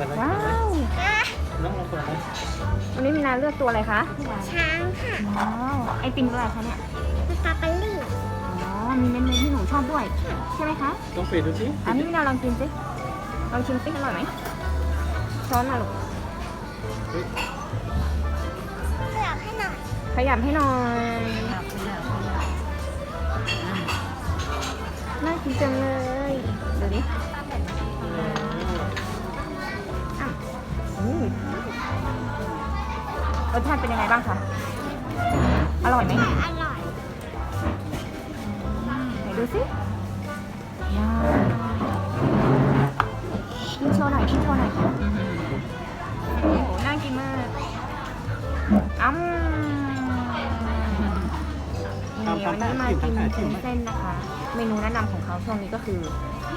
ปิดเลยว้าว น้องลองเปิดเลยวันนี้มีนาเลือกตัวอะไรคะช้างค่ะว้าวไอติมอะไรคะเนี่ย สตรอเบอรี่อ๋อ มีเมนูที่หนูชอบด้วย ใช่ไหมคะต้องปิดดูสิอันนี้มีนาลองกินสิ ลองชิมสิอร่อยไหมช้อนมาลูกเฮ้ยเลือกให้หน่อยขยับให้หน่อย น่ากินจังเลย ดูดิ สชาติเป็นยังไงบ้างคะ อร่อยไหมแต่อร่อยไหนดูสิว้าวกินโชว์หน่อยกินโชว์หน่อยโอ้โหน่ากินมากอ้ำนี่วันนี้มากินกินเส้นนะคะ เมนูแนะนำของเขาช่วงนี้ก็คือ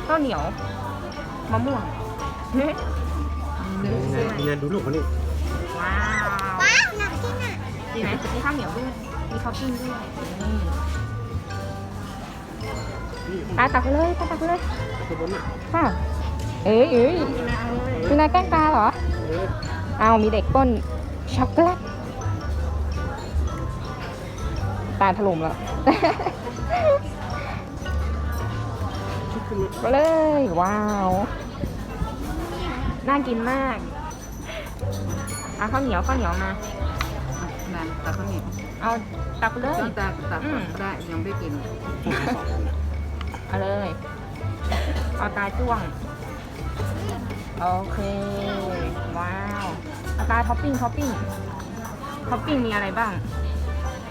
ข้าวเหนียวมะม่วงเฮ้ยมีงานดูลูกเขานี่ว้าวว้ ดีไหมมีข้าวเหนียวด้วย มีท็อปปิ้งด้วยนี่นี่ตาตักไปเลยตาตักไปเลยตัวบนนี่ค่ะเอ้ยเอ้ยมีนายแกล้งตาเหรอเออเอามีเด็กป้นช็อกโกแลตตาถล่มแล้วชุดขึ้นมาไปเลย ว้าว น่ากินมาก เอาข้าวเหนียวข้าวเหนียวมา นั่นตาข้าวเหนียวเอาตักไปเลยตั้งตาตักอืม ได้ยังไม่กินเอาเลย เอาตาจ้วง โอเค ว้าวเอาตาท็อปปิ้งท็อปปิ้งท็อปปิ้งมีอะไรบ้าง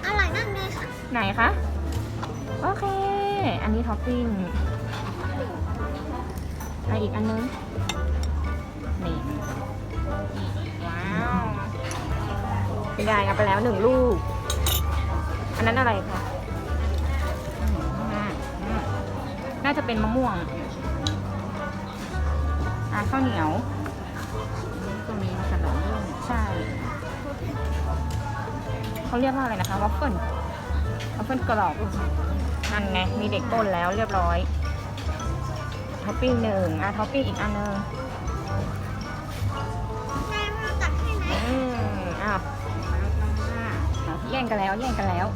อร่อยมากเลยค่ะไหนคะ โอเค อันนี้ท็อปปิ้งอะอีกอันนึง คุณยายเอาไปแล้วหนึ่งลูก อันนั้นอะไรคะน่าจะเป็นมะม่วง อะข้าวเหนียวก็มีขนมด้วยใช่ เขาเรียกว่าอะไรนะคะวัฟเฟิลวัฟเฟิลกรอบนั่นไง มีเด็กต้นแล้วเรียบร้อยท็อปปิ้งหนึ่งอะท็อปปิ้งอีกอันหนึง กันแล้วแย่งกันแล้ว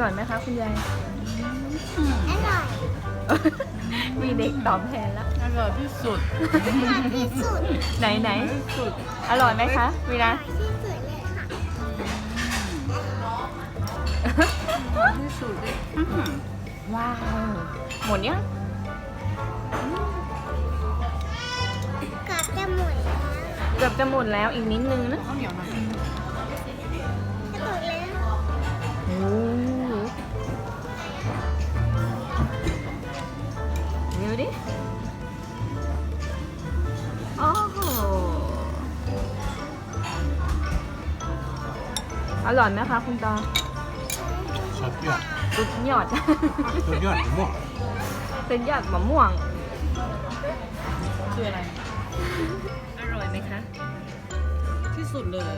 ร่อยไหมคะคุณยาย อร่อยมีเด็กตอบแทนแล้ว อร่อยที่สุดอร่อยที่สุดไหนไหนที่สุดอร่อยไหมคะวีอนะร่อยที่สุดเลยค่ะอร่อยที่สุดเลยอื้อหือว้าว หมดยังกลับจะหมดแล้วเกือบจะหมดแล้วอีกนิดนึงนะ ข้าวเหนียวหน่อย ดี๋ยวดิ โอ้โห อร่อยไหมคะคุณตาสุดยอดสุดยอด สุดยอดมะม่วงสุดยอดมะม่วง คืออะไร อร่อยไหมคะ ที่สุดเลย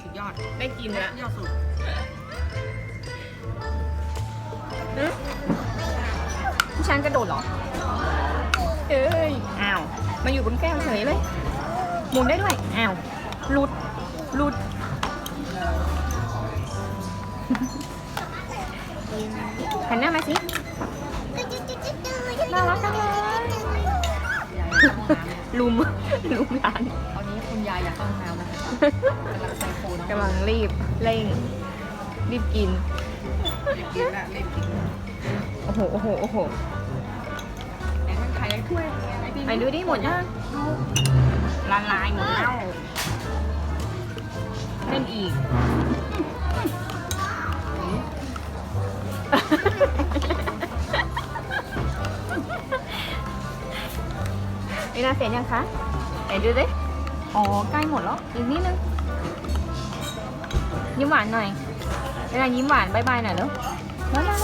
สุดยอด ได้กินแล้วยอดสุดพี่ช้างกระโดดเหรอ เอ้ยอ้าวมาอยู่บนแก้วเฉยเลยหมุนได้ด้วยอ้าวหลุดหลุดหันหน้ามาสิน่ารักจังเลยลุมลุมร้านตอนนี้คุณยายอยากเข้าห้องน้ำนะคะกำลังใส่โฟนกำลังรีบเร่ง รีบกินรีบกินละรีบกินโอ้โหโอ้โหโอ้โห มันขายอะไรถ้วยไอ้ดีไปดูดิหมดยังละลายหมดแล้วเล่นอีกเวลาเสร็จยังคะไหนดูดิอ๋อใกล้หมดแล้วอีกนิดนึงยิ้มหวานหน่อยเวลายิ้มหวานบายบายหน่อยเร็วแล้วแล้ว